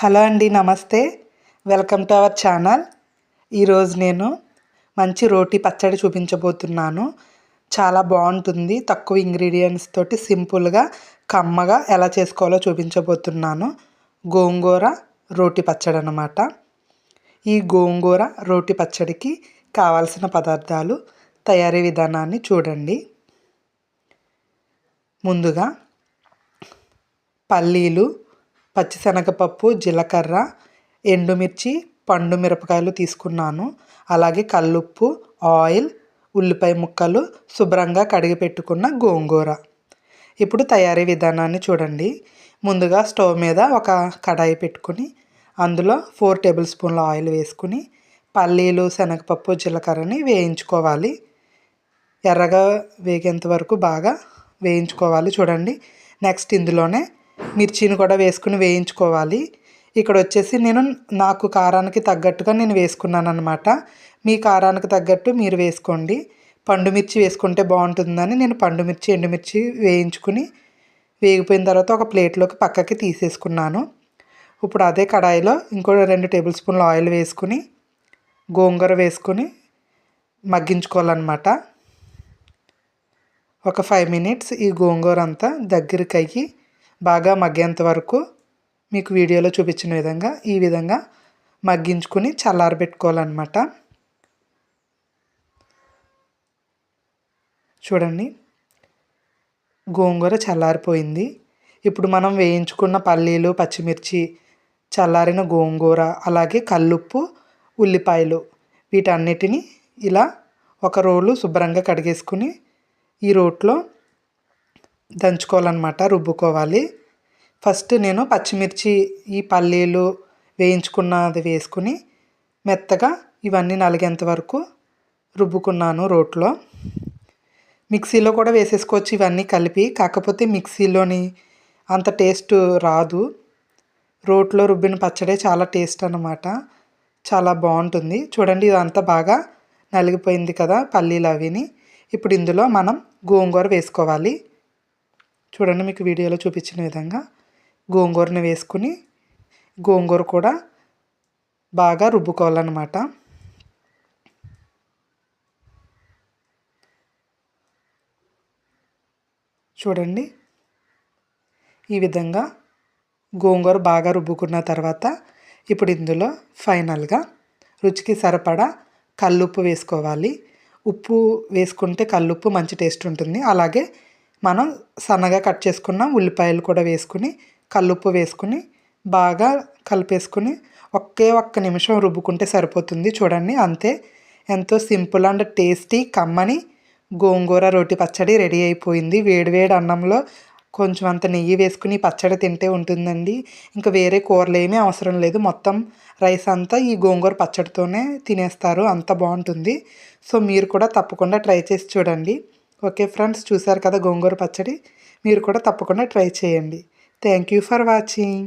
Hello అండి నమస్తే. Welcome to our channel. ఈరోజు నేను మంచి రోటీ పచ్చడి చూపించబోతున్నాను. చాలా బాగుంటుంది. తక్కువ ఇంగ్రీడియంట్స్ తోటి సింపుల్గా కమ్మగా ఎలా చేసుకోవాలో చూపించబోతున్నాను. గోంగూర రోటి పచ్చడి అనమాట ఈ గోంగూర రోటి పచ్చడికి కావాల్సిన పదార్థాలు తయారీ విధానాన్ని చూడండి. ముందుగా పల్లీలు పచ్చిశనగపప్పు జీలకర్ర ఎండుమిర్చి పండు మిరపకాయలు తీసుకున్నాను. అలాగే కల్లుప్పు ఆయిల్ ఉల్లిపాయ ముక్కలు శుభ్రంగా కడిగి పెట్టుకున్న గోంగూర. ఇప్పుడు తయారీ విధానాన్ని చూడండి. ముందుగా స్టవ్ మీద ఒక కడాయి పెట్టుకుని అందులో ఫోర్ టేబుల్ స్పూన్ల ఆయిల్ వేసుకుని పల్లీలు శనగపప్పు జీలకర్రని వేయించుకోవాలి. ఎర్రగా వేగేంత వరకు బాగా వేయించుకోవాలి చూడండి. నెక్స్ట్ ఇందులోనే మిర్చిని కూడా వేసుకుని వేయించుకోవాలి. ఇక్కడ వచ్చేసి నేను నాకు కారానికి తగ్గట్టుగా నేను వేసుకున్నాను అనమాట మీ కారానికి తగ్గట్టు మీరు వేసుకోండి. పండు మిర్చి వేసుకుంటే బాగుంటుందని నేను పండు మిర్చి ఎండుమిర్చి వేయించుకుని వేగిపోయిన తర్వాత ఒక ప్లేట్లోకి పక్కకి తీసేసుకున్నాను. ఇప్పుడు అదే కడాయిలో ఇంకో రెండు టేబుల్ స్పూన్లు ఆయిల్ వేసుకుని గోంగూర వేసుకుని మగ్గించుకోవాలన్నమాట. ఒక ఫైవ్ మినిట్స్ ఈ గోంగూర అంతా దగ్గరికి అయ్యి బాగా మగ్గేంత వరకు మీకు వీడియోలో చూపించిన విధంగా ఈ విధంగా మగ్గించుకొని చల్లారబెట్టుకోవాలన్నమాట. చూడండి గోంగూర చల్లారిపోయింది. ఇప్పుడు మనం వేయించుకున్న పల్లీలు పచ్చిమిర్చి చల్లారిన గోంగూర అలాగే కల్లుప్పు ఉల్లిపాయలు వీటన్నిటిని ఇలా ఒక రోలు శుభ్రంగా కడిగేసుకుని ఈ రోట్లో దంచుకోవాలన్నమాట రుబ్బుకోవాలి. ఫస్ట్ నేను పచ్చిమిర్చి ఈ పల్లీలు వేయించుకున్నది వేసుకుని మెత్తగా ఇవన్నీ నలిగేంత వరకు రుబ్బుకున్నాను రోట్లో. మిక్సీలో కూడా వేసేసుకోవచ్చు ఇవన్నీ కలిపి కాకపోతే మిక్సీలోని అంత టేస్ట్ రాదు. రోట్లో రుబ్బిన పచ్చడే చాలా టేస్ట్ అనమాట చాలా బాగుంటుంది. చూడండి ఇదంతా బాగా నలిగిపోయింది కదా పల్లీలు అవిని. ఇప్పుడు ఇందులో మనం గోంగూర వేసుకోవాలి. చూడండి మీకు వీడియోలో చూపించిన విధంగా గోంగూరని వేసుకుని గోంగూర కూడా బాగా రుబ్బుకోవాలన్నమాట. చూడండి. ఈ విధంగా గోంగూర బాగా రుబ్బుకున్న తర్వాత ఇప్పుడు ఇందులో ఫైనల్గా రుచికి సరిపడా కల్లుప్పు వేసుకోవాలి. ఉప్పు వేసుకుంటే కల్లుప్పు మంచి టేస్ట్ ఉంటుంది. అలాగే మనం సన్నగా కట్ చేసుకున్న ఉల్లిపాయలు కూడా వేసుకుని కల్లుప్పు వేసుకుని బాగా కలిపేసుకుని ఒకే ఒక్క నిమిషం రుబ్బుకుంటే సరిపోతుంది చూడండి అంతే. ఎంతో సింపుల్ అండ్ టేస్టీ కమ్మని గోంగూర రోటి పచ్చడి రెడీ అయిపోయింది. వేడివేడి అన్నంలో కొంచెం అంత నెయ్యి వేసుకుని పచ్చడి తింటే ఉంటుందండి. ఇంకా వేరే కూరలు ఏమీ అవసరం లేదు. మొత్తం రైస్ అంతా ఈ గోంగూర పచ్చడితోనే తినేస్తారు. అంత బాగుంటుంది. సో మీరు కూడా తప్పకుండా ట్రై చేసి చూడండి. ఓకే ఫ్రెండ్స్ చూసారు కదా గోంగూర పచ్చడి? మీరు కూడా తప్పకుండా ట్రై చేయండి. Thank you for watching.